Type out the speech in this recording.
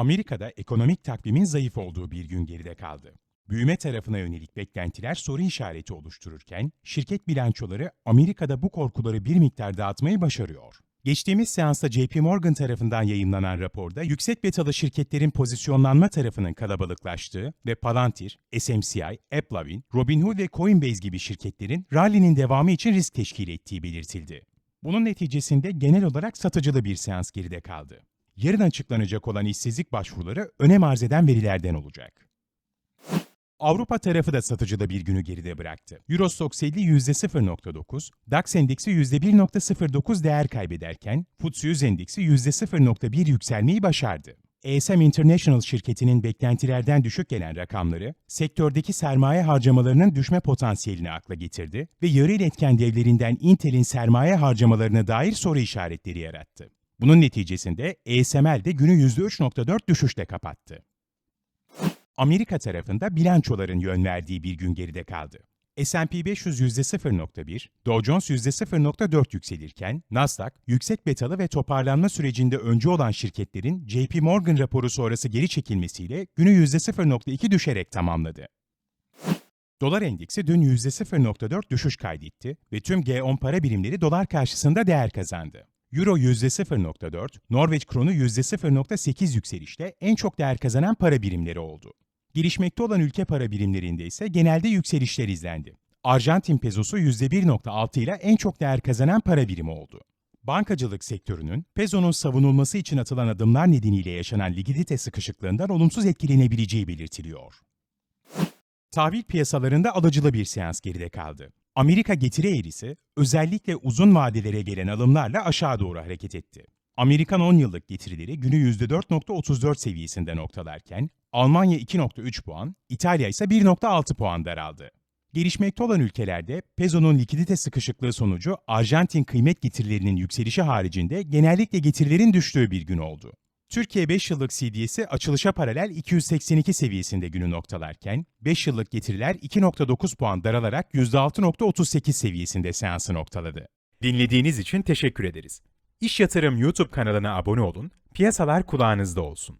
Amerika'da ekonomik takvimin zayıf olduğu bir gün geride kaldı. Büyüme tarafına yönelik beklentiler soru işareti oluştururken, şirket bilançoları Amerika'da bu korkuları bir miktar dağıtmayı başarıyor. Geçtiğimiz seansta JP Morgan tarafından yayınlanan raporda yüksek betalı şirketlerin pozisyonlanma tarafının kalabalıklaştığı ve Palantir, SMCI, AppLovin, Robinhood ve Coinbase gibi şirketlerin rally'nin devamı için risk teşkil ettiği belirtildi. Bunun neticesinde genel olarak satıcılı bir seans geride kaldı. Yarın açıklanacak olan işsizlik başvuruları önem arz eden verilerden olacak. Avrupa tarafı da satıcıda bir günü geride bıraktı. Eurostoxx 50 %0.9, DAX endeksi %1.09 değer kaybederken FTSE 100 endeksi %0.1 yükselmeyi başardı. ESM International şirketinin beklentilerden düşük gelen rakamları, sektördeki sermaye harcamalarının düşme potansiyelini akla getirdi ve yarı iletken devlerinden Intel'in sermaye harcamalarına dair soru işaretleri yarattı. Bunun neticesinde ESML de günü %3.4 düşüşle kapattı. Amerika tarafında bilançoların yön verdiği bir gün geride kaldı. S&P 500 %0.1, Dow Jones %0.4 yükselirken, Nasdaq, yüksek betalı ve toparlanma sürecinde öncü olan şirketlerin JP Morgan raporu sonrası geri çekilmesiyle günü %0.2 düşerek tamamladı. Dolar endeksi dün %0.4 düşüş kaydetti ve tüm G10 para birimleri dolar karşısında değer kazandı. Euro %0.4, Norveç kronu %0.8 yükselişte en çok değer kazanan para birimleri oldu. Gelişmekte olan ülke para birimlerinde ise genelde yükselişler izlendi. Arjantin pezosu %1.6 ile en çok değer kazanan para birimi oldu. Bankacılık sektörünün pezonun savunulması için atılan adımlar nedeniyle yaşanan likidite sıkışıklığından olumsuz etkilenebileceği belirtiliyor. Tahvil piyasalarında alıcılı bir seans geride kaldı. Amerika getiri eğrisi özellikle uzun vadelere gelen alımlarla aşağı doğru hareket etti. Amerikan 10 yıllık getirileri günü %4.34 seviyesinde noktalarken Almanya 2.3 puan, İtalya ise 1.6 puan daraldı. Gelişmekte olan ülkelerde pezonun likidite sıkışıklığı sonucu Arjantin kıymet getirilerinin yükselişi haricinde genellikle getirilerin düştüğü bir gün oldu. Türkiye 5 yıllık CDS'i açılışa paralel 282 seviyesinde günü noktalarken, 5 yıllık getiriler 2.9 puan daralarak %6.38 seviyesinde seansı noktaladı. Dinlediğiniz için teşekkür ederiz. İş Yatırım YouTube kanalına abone olun, piyasalar kulağınızda olsun.